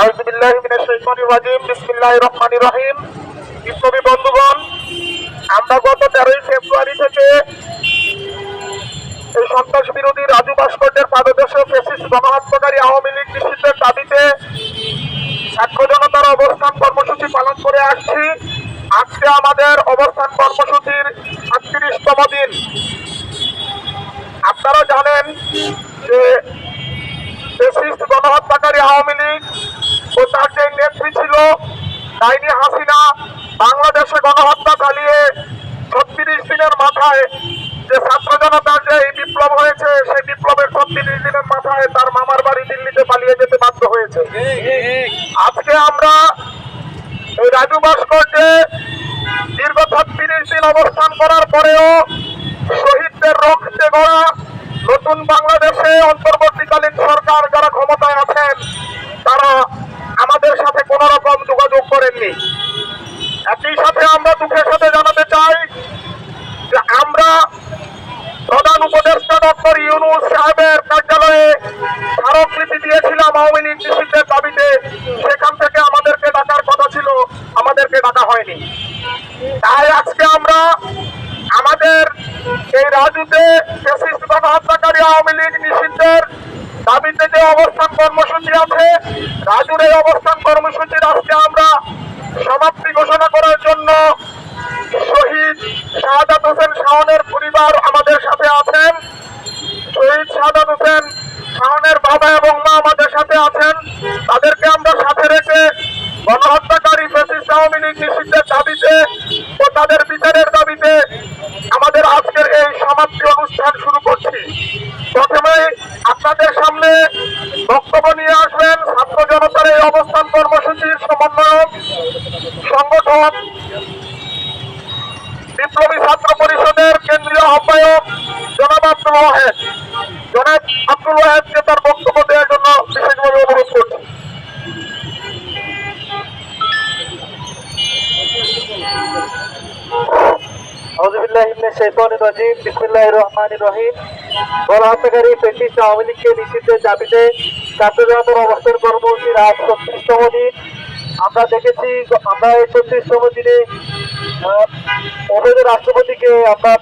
আউযুবিল্লাহি মিনাশ শাইতানির রাজিম, বিসমিল্লাহির রহমানির রহিম। বিপ্লবী বন্ধুগণ? আমরা গত তেরোই ফেব্রুয়ারি থেকে এই সন্ত্রাস বিরোধী রাজু ভাস্কর্যের পাদদেশে ফেসিস্ট গণহত্যাকারী আওয়ামী লীগ নিষিদ্ধের দাবিতে ছাত্র অবস্থান কর্মসূচি পালন করে আসছি। আজকে আমাদের অবস্থান কর্মসূচির সাতত্রিশতম দিন। আপনারা জানেন যে ফেসিস্ট গণহত্যাকারী আওয়ামী লীগ ও তার যে নেত্রী ছিল ডাইনি হাসিনা বাংলাদেশে গণহত্যা চালিয়ে ছত্রিশ দিনের মাথায় যে ছাত্র জনতার যে বিপ্লব হয়েছে, সেই বিপ্লবের ছত্রিশ দিনের মাথায় তার মামার বাড়ি দিল্লিতে পালিয়ে যেতে বাধ্য হয়েছে। আজকে আমরা এই রাজু ভাস্কর্যে দীর্ঘ ছত্রিশ দিন অবস্থান করার পরেও শহীদদের রক্তে গড়া নতুন বাংলাদেশে অন্তর্বর্তীকালীন সরকার যারা ক্ষমতায় আছেন, তারা আমাদের সাথে কোন রকম করেননি। একই সাথে আমরা দুঃখের সাথে জানাতে চাই যে আমরা প্রধান উপদেষ্টা ডক্টর ইউনুস সাহেবের কার্যালয়ে স্মারকলিপি দিয়েছিলাম আওয়ামী লীগ নিষিদ্ধের দাবিতে। সেখান থেকে আমাদেরকে ডাকার কথা ছিল, আমাদেরকে ডাকা হয়নি। তাই আজকে আমরা আমাদের এই রাজুতে গণহত্যাকারী আওয়ামী লীগ নিষিদ্ধের দাবিতে যে অবস্থান কর্মসূচি আছে রাজুর এই অবস্থান কর্মসূচির আজকে আমরা সমাপ্তি ঘোষণা করার জন্য শহীদ শাহাদাত হোসেন শাহনের পরিবার আমাদের সাথে আছেন শহীদ শাহাদাত হোসেন শাওনের বাবা এবং মা আমাদের সাথে আছেন তাদেরকে আমরা সাথে রেখে গণহত্যাকারী ফেসিস্ট আওয়ামী লীগ নিষিদ্ধের দাবিতে ও তাদের বিচারের দাবিতে আমাদের আজকের এই সমাপ্তি অনুষ্ঠান শুরু করছি প্রথমে আপনাদের সামনে বক্তব্য নিয়ে আসবেন ছাত্র জনতার এই অবস্থান কর্মসূচির সংগঠন, বিপ্লবী ছাত্র পরিষদের কেন্দ্রীয় আহ্বায়ক জনাব আব্দুল ওয়াহেদ। জনাব আব্দুল ওয়াহেদকে তার বক্তব্য দেওয়ার জন্য বিশেষভাবে অনুরোধ করছি। ছাত্র জনতার অবস্থান কর্মসূচির আজ ছত্রিশতম আমরা দেখেছি আমরা এই ছত্রিশতম দিনে অবৈধ রাষ্ট্রপতিকে আমরা